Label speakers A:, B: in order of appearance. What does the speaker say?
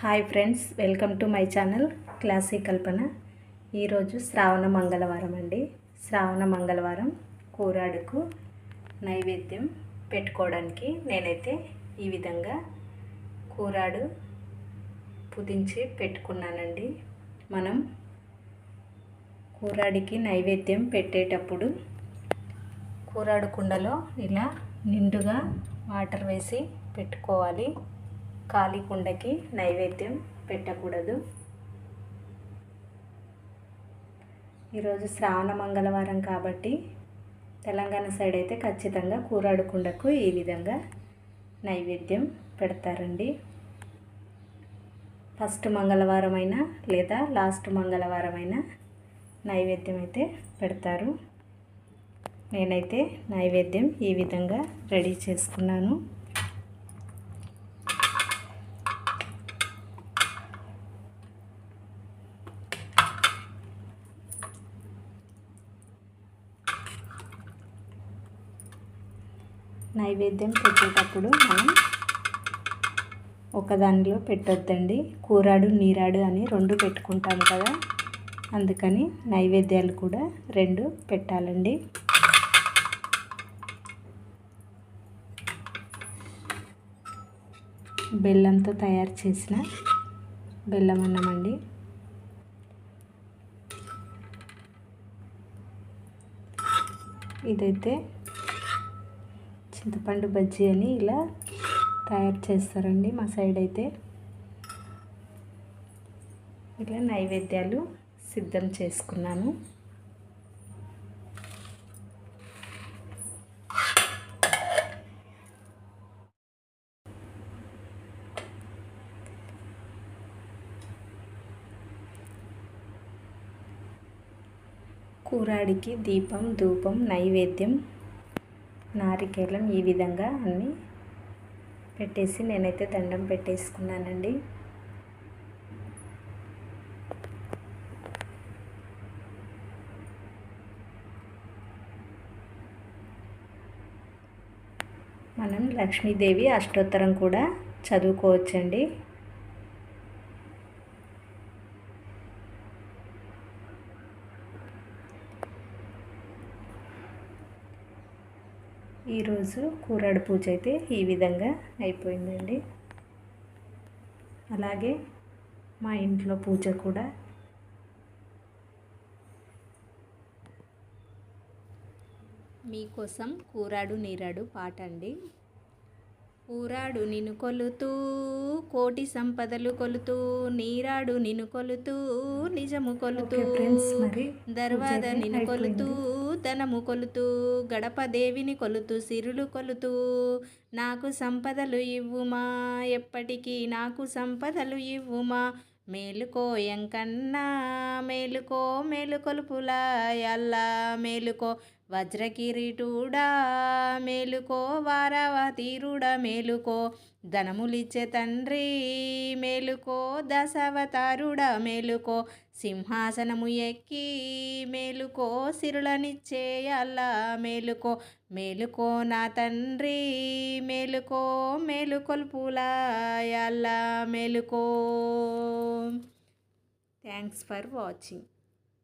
A: Hi friends welcome to my channel classic Kalpana. ఈరోజు శ్రావణ మంగళవారం అండి. శ్రావణ మంగళవారం కూరాడుకు నైవేద్యం పెట్టుకోవడానికి నేనైతే ఈ విధంగా కూరాడు పుదించి పెట్టుకున్నానండి. మనం కూరాడికి నైవేద్యం పెట్టేటప్పుడు కూరాడు కుండలో ఇలా నిండుగా వాటర్ వేసి పెట్టుకోవాలి. ఖాళీ కుండకి నైవేద్యం పెట్టకూడదు. ఈరోజు శ్రావణ మంగళవారం కాబట్టి తెలంగాణ సైడ్ అయితే ఖచ్చితంగా కూరాడు కుండకు ఈ విధంగా నైవేద్యం పెడతారండి. ఫస్ట్ మంగళవారం అయినా లేదా లాస్ట్ మంగళవారం అయినా నైవేద్యం అయితే పెడతారు. నేనైతే నైవేద్యం ఈ విధంగా రెడీ చేసుకున్నాను. నైవేద్యం పెట్టేటప్పుడు మనం ఒక దానిలో పెట్టొద్దండి. కూరాడు నీరాడు అని రెండు పెట్టుకుంటాం కదా. అందుకని నైవేద్యాలు కూడా రెండు పెట్టాలండి. బెల్లంతో తయారు చేసిన బెల్లం అన్నం అండి ఇదైతే చింతపండు బజ్జీ అని ఇలా తయారు చేస్తారండి మా సైడ్ అయితే. ఇలా నైవేద్యాలు సిద్ధం చేసుకున్నాను. కూరాడికి దీపం ధూపం నైవేద్యం నారికేలం ఈ విధంగా అన్నీ పెట్టేసి నేనైతే దండం పెట్టేసుకున్నానండి. మనం లక్ష్మీదేవి అష్టోత్తరం కూడా చదువుకోవచ్చండి. ఈరోజు కూరాడు పూజ అయితే ఈ విధంగా అయిపోయిందండి. అలాగే మా ఇంట్లో పూజ కూడా మీకోసం కూరాడు నీరాడు పాట అండి. ఊరాడు నిన్ను కొలుతూ కోటి సంపదలు కొలుతూ నీరాడు నిన్ను కొలుతూ నిజము కొలుతూ దర్వాద నిన్ను కొలుతూ ధనము కొలుతూ గడప దేవిని కొలుతూ సిరులు కొలుతూ నాకు సంపదలు ఇవ్వుమా? ఎప్పటికీ నాకు సంపదలు ఇవ్వుమా? మేలుకో ఎంకన్నా మేలుకో మేలుకొలుపులా అల్లా మేలుకో వజ్రకిరీటుడా మేలుకో వారవతీరుడ మేలుకో ధనములిచ్చే తండ్రి మేలుకో దశవతారుడ మేలుకో సింహాసనము ఎక్కి మేలుకో సిరులనిచ్చే అల్లా మేలుకో మేలుకో నా తండ్రి మేలుకో మేలుకొల్పులా అల్లా మేలుకో. Thanks for watching